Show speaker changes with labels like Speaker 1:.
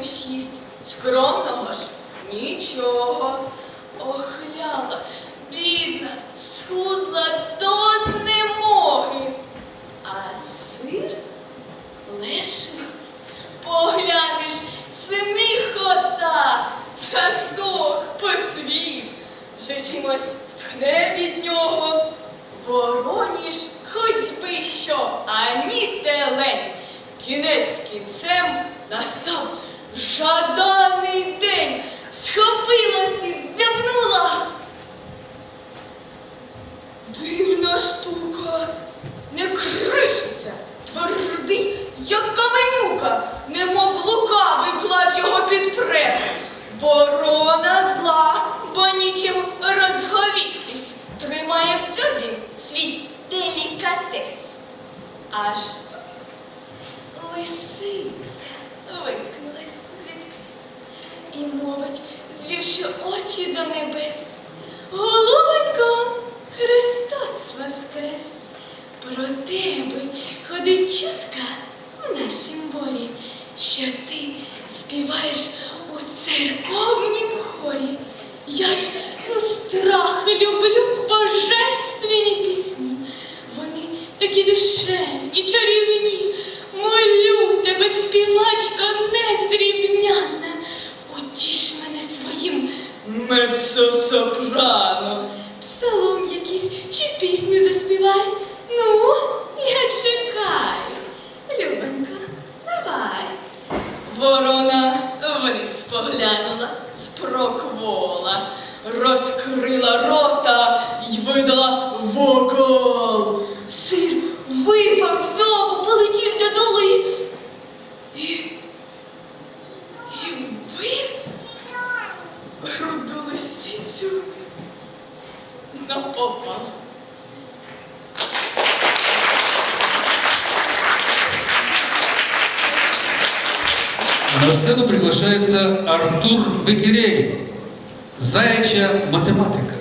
Speaker 1: лиш їсть, скромного ж нічого. Охляла, бідна, схудла до знемоги. А сир лежить. Поглянеш, сміхота, засох, поцвів, вже чимось тхне від нього. Вороніж хоч би що, ані телень. Кінець кінцем настав жаданий день. Схопилась і дзявнула. Дивна штука, не кришиться, твердий, як каменюка, немов лукавий плат його під прес. Ворона зла, бо нічим розговітись, тримає в дзьобі свій делікатес. Аж то лисиця звівши очі до небес. Голубонько, Христос воскрес! Про тебе ходить чутка в нашім борі, що ти співаєш у церковнім хорі. Я ж ну страх люблю божественні пісні. Вони такі душевні, чарівні. Молю тебе, співачка незрівнянна. Утіш мене своїм меццо-сопрано. Псалом якийсь чи пісню заспівай. Ну, я чекаю. Любенько, давай. Ворона вниз поглянула з проквола, розкрила рота й видала вокал. Сир випав з зобу, полетів додолу лисицю на попал.
Speaker 2: На сцену приглашается Артур Бекерей, заячья математика.